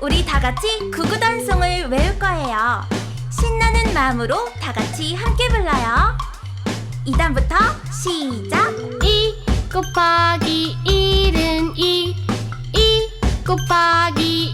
우리 다 같이 구구단송을 외울 거예요. 신나는 마음으로 다 같이 함께 불러요. 2단부터 시작! 2 곱하기 1은 2 2 곱하기